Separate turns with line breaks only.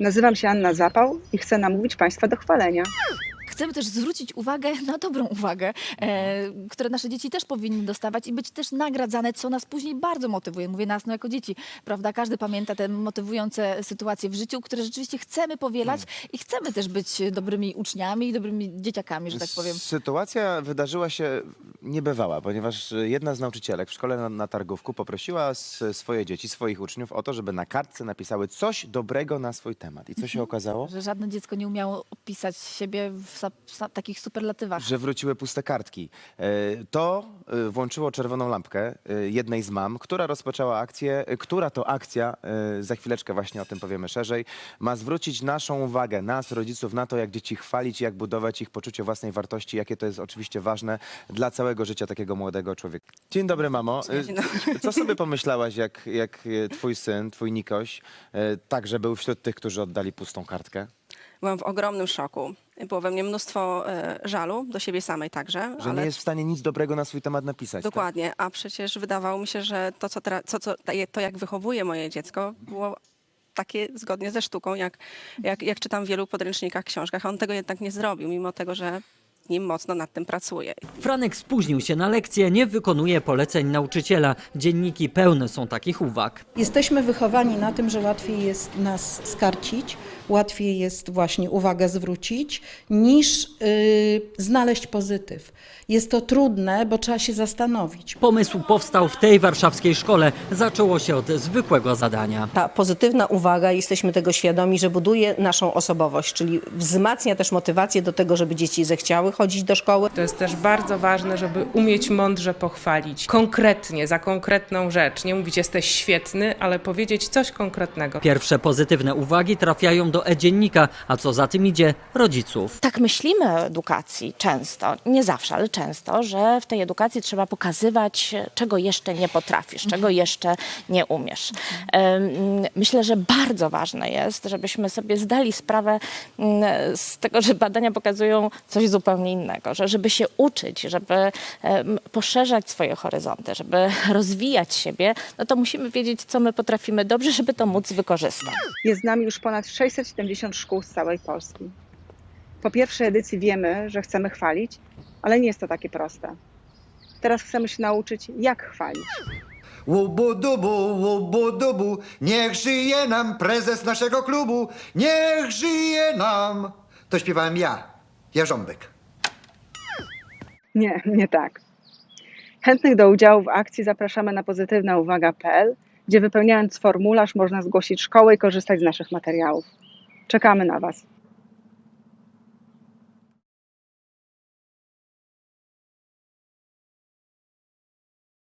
Nazywam się Anna Zapał i chcę namówić Państwa do chwalenia.
Chcemy też zwrócić uwagę na dobrą uwagę, e, które nasze dzieci też powinny dostawać i być też nagradzane, co nas później bardzo motywuje. Mówię nas no jako dzieci, prawda? Każdy pamięta te motywujące sytuacje w życiu, które rzeczywiście chcemy powielać i chcemy też być dobrymi uczniami i dobrymi dzieciakami, że tak powiem.
Sytuacja wydarzyła się niebywała, ponieważ jedna z nauczycielek w szkole na, na Targówku poprosiła s- swoje dzieci, swoich uczniów o to, żeby na kartce napisały coś dobrego na swój temat. I co się okazało?
Że żadne dziecko nie umiało opisać siebie w, sa- w sa- takich superlatywach.
Że wróciły puste kartki. E, To e, włączyło czerwoną lampkę e, jednej z mam, która rozpoczęła akcję, e, która to akcja, e, za chwileczkę właśnie o tym powiemy szerzej, ma zwrócić naszą uwagę, nas, rodziców, na to, jak dzieci chwalić, jak budować ich poczucie własnej wartości, jakie to jest oczywiście ważne dla całego życia takiego młodego człowieka. Dzień dobry, mamo. E,
Dzień dobry.
Co sobie pomyślałaś, jak, jak e, twój syn, twój Nikoś, e, także był wśród tych, którzy oddali pustą kartkę?
Byłam w ogromnym szoku. Było we mnie mnóstwo e, żalu, do siebie samej także.
Że nie jest w stanie nic dobrego na swój temat napisać. tak?
Dokładnie, a przecież wydawało mi się, że to, co, teraz, co, co, to, jak wychowuje moje dziecko, było takie zgodnie ze sztuką, jak, jak, jak czytam w wielu podręcznikach, książkach. A On tego jednak nie zrobił, mimo tego, że nim mocno nad tym pracuje.
Franek spóźnił się na lekcję, nie wykonuje poleceń nauczyciela. Dzienniki pełne są takich uwag.
Jesteśmy wychowani na tym, że łatwiej jest nas skarcić, łatwiej jest właśnie uwagę zwrócić, niż y, znaleźć pozytyw. Jest to trudne, bo trzeba się zastanowić.
Pomysł powstał w tej warszawskiej szkole. Zaczęło się od zwykłego zadania.
Ta pozytywna uwaga, jesteśmy tego świadomi, że buduje naszą osobowość, czyli wzmacnia też motywację do tego, żeby dzieci zechciały chodzić do szkoły.
To jest też bardzo ważne, żeby umieć mądrze pochwalić. Konkretnie, za konkretną rzecz. Nie mówić jesteś świetny, ale powiedzieć coś konkretnego.
Pierwsze pozytywne uwagi trafiają do e-dziennika, a co za tym idzie rodziców.
Tak myślimy o edukacji często, nie zawsze, ale często, że w tej edukacji trzeba pokazywać, czego jeszcze nie potrafisz, czego jeszcze nie umiesz. Myślę, że bardzo ważne jest, żebyśmy sobie zdali sprawę mm, z tego, że badania pokazują coś zupełnie innego, że żeby się uczyć, żeby em, poszerzać swoje horyzonty, żeby rozwijać siebie, no to musimy wiedzieć, co my potrafimy dobrze, żeby to móc wykorzystać.
Jest z nami już ponad 670 szkół z całej Polski. Po pierwszej edycji wiemy, że chcemy chwalić, ale nie jest to takie proste. Teraz chcemy się nauczyć, jak chwalić.
Łubu-dubu, łubu-dubu, niech żyje nam prezes naszego klubu, niech żyje nam. To śpiewałem ja, Jarząbek.
Nie, nie tak. Chętnych do udziału w akcji zapraszamy na pozytywnauwaga.pl, gdzie wypełniając formularz można zgłosić szkołę i korzystać z naszych materiałów. Czekamy na Was.